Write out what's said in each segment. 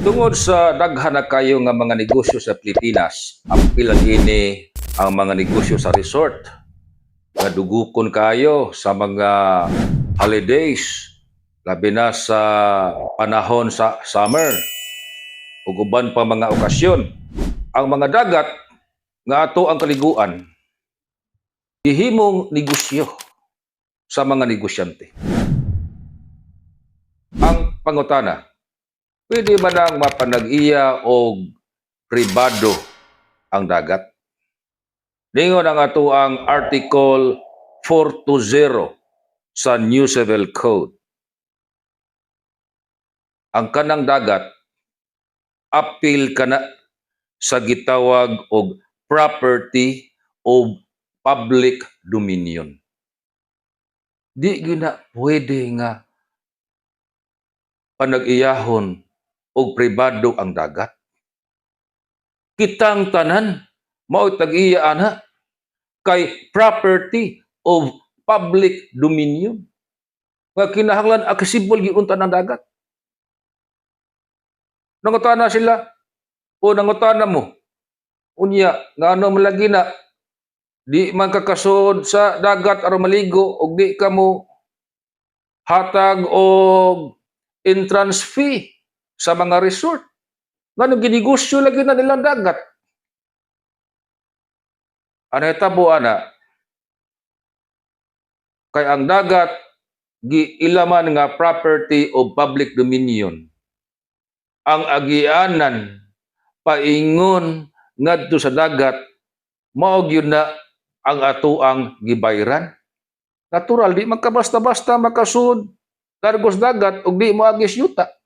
Tungod sa daghan na kayo nga mga negosyo sa Pilipinas, ang pilang ini ang mga negosyo sa resort. Nga dugukon kayo sa mga holidays, labi na sa panahon sa summer, ug uban pa mga okasyon. Ang mga dagat nga ato ang kaliguan, gihimong negosyo sa mga negosyante. Ang pangutana, pwede ba nang mapanag-iya o pribado ang dagat? Lingon ang ato ang Article 420 sa New Civil Code. Ang kanang dagat, appeal kana sa gitawag og property o public dominion. Di gina pwede nga panag-iyahon og pribado ang dagat. Kitang tanan mao tag-iya ana kay property of public dominion. Nga kinahanglan accessible giunta ng dagat. Nangutana sila o nangutana mo. Unya nga ano malagi na di man kakasud sa dagat aron maligo og di ka mo hatag og entrance fee sa mga resort. Nga ginigusyo lagi na nilang dagat. Ano tabo ana? Kay ang dagat giilaman nga property of public dominion. Ang agianan paingon ngadto sa dagat mao gyud na ang atuang gibayran. Natural di man basta-basta makasud largos dagat ug di mo agis yuta.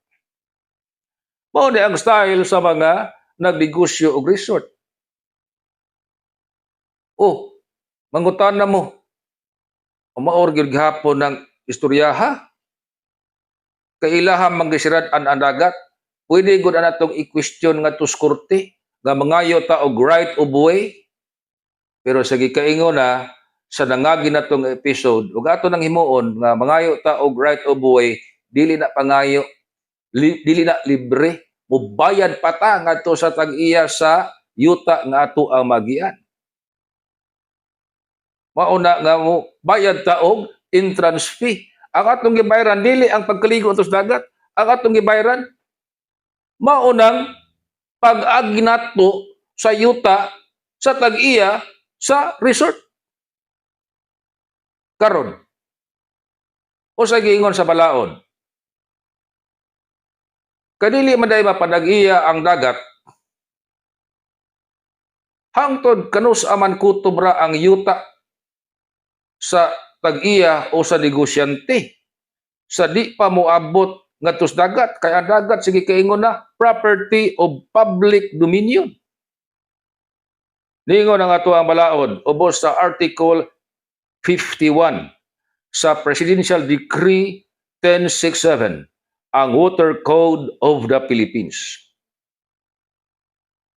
Mao ni ang style sa mga nagnegosyo og resort. Oh, mangutan na mo. Umaor gyud gihapon ng istoryaha. Kailahan mangisirad an ang dagat. Pwede gud ana tong i-question nga tus korte nga mangayo ta og right of way. Pero sa gikaingon na sa nangagi na tong episode ug ato nang himuon nga mangayo ta og right of way dili na pangayo li, dili na libre mubayad pa ta ngadto sa tag-iya sa yuta nga ato ang magian. Mauna nga mo bayad ta og entrance fee. Ang atong gibayaran dili ang pagkaligo atos dagat. Ang atong gibayaran maunang pag-agi nato sa yuta sa tag-iya sa resort. Karon. O sa giingon sa balaod kadili man day mapanag-iya ang dagat. Hangtod kanus aman kutubra ang yuta sa tag-iya o sa negosyante. Sa di pa moabot ngadtos dagat kay ang dagat sige kaingon na property of public dominion. Ningon ang ato ang balaod ubos sa article 51 sa Presidential Decree 1067 ang Water Code of the Philippines.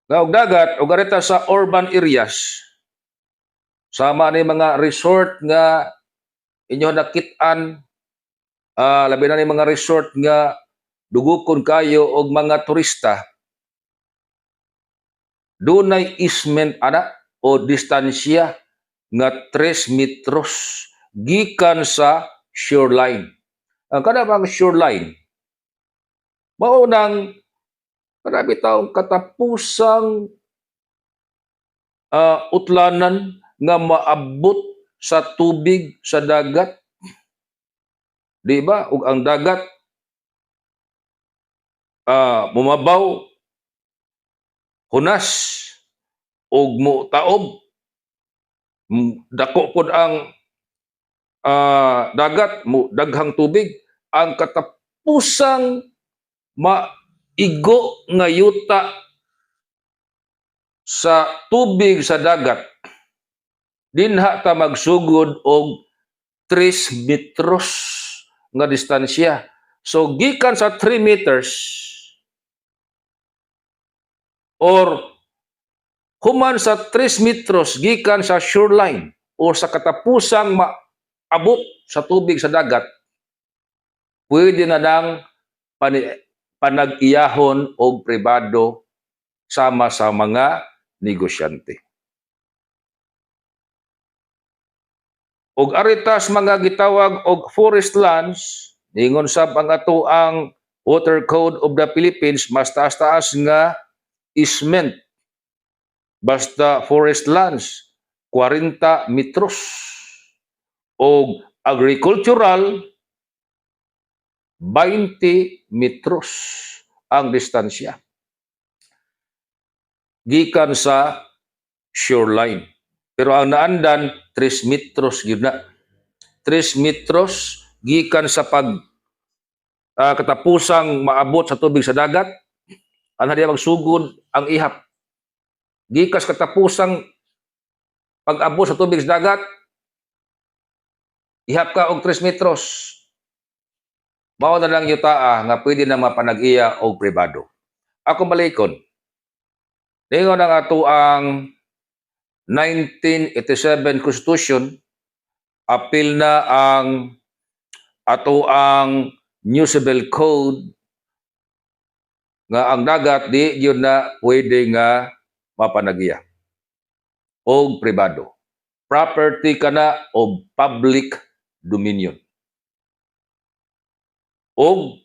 Nga og dagat og areta sa urban areas sama ni mga resort nga inyo nakit-an ah, labi na ni mga resort nga dugukon kayo og mga turista dunay easement ana o distansya nga 3 metros gikan sa shoreline. Ang kada bang shoreline mao nang karami taong katapusang ah, utlanan nga maabot sa tubig sa dagat. Di ba? Ug ang dagat ah, mumabaw hunas ug mo taob M- dako pod ang ah, dagat mo daghang tubig ang katapusang maigo nga yuta sa tubig sa dagat. Dinha ta magsugod og 3 metros nga distansya. So gikan sa 3 meters or human sa 3 metros gikan sa shoreline o sa katapusang maabot sa tubig sa dagat, pwede na nang pani, panag-iyahon og pribado sama sa mga negosyante. Og aritas mga gitawag og forest lands, ningon sab ang ato ang Water Code of the Philippines mas taas-taas nga easement basta forest lands 40 metros og agricultural 20 metros ang distansya. Gikan sa shoreline. Pero ang naandan 3 metros yun na. 3 metros gikan sa pag ah, katapusang maabot sa tubig sa dagat. Ana diya magsugod ang ihap. Gikas katapusang pag-abot sa tubig sa dagat ihap ka og 3 metros mao na lang yutaa nga pwede na mapanag-iya og pribado ako malikon ningon ang ato ang 1987 Constitution apil na ang ato ang New Civil Code nga ang dagat di yun na pwede nga mapanagiya o pribado. Property ka na o public dominion. O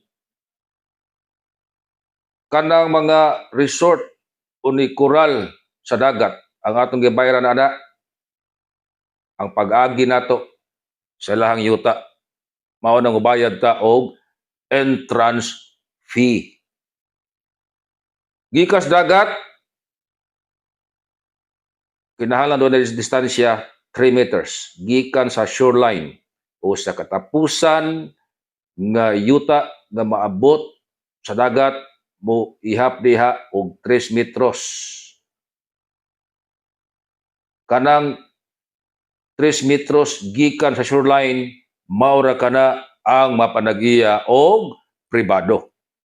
kanang mga resort o ni coral sa dagat. Ang atong gibayaran ana ang pag-agi nato sa lahang yuta. Mao nang ubayad ta og entrance fee. Gikas dagat kinahanglan doon na distansya 3 meters. Gikan sa shoreline. O sa katapusan nga yuta nga maabot sa dagat mo ihap diha og 3 metros. Kanang 3 metros gikan sa shoreline maura kana ang mapanagiya og pribado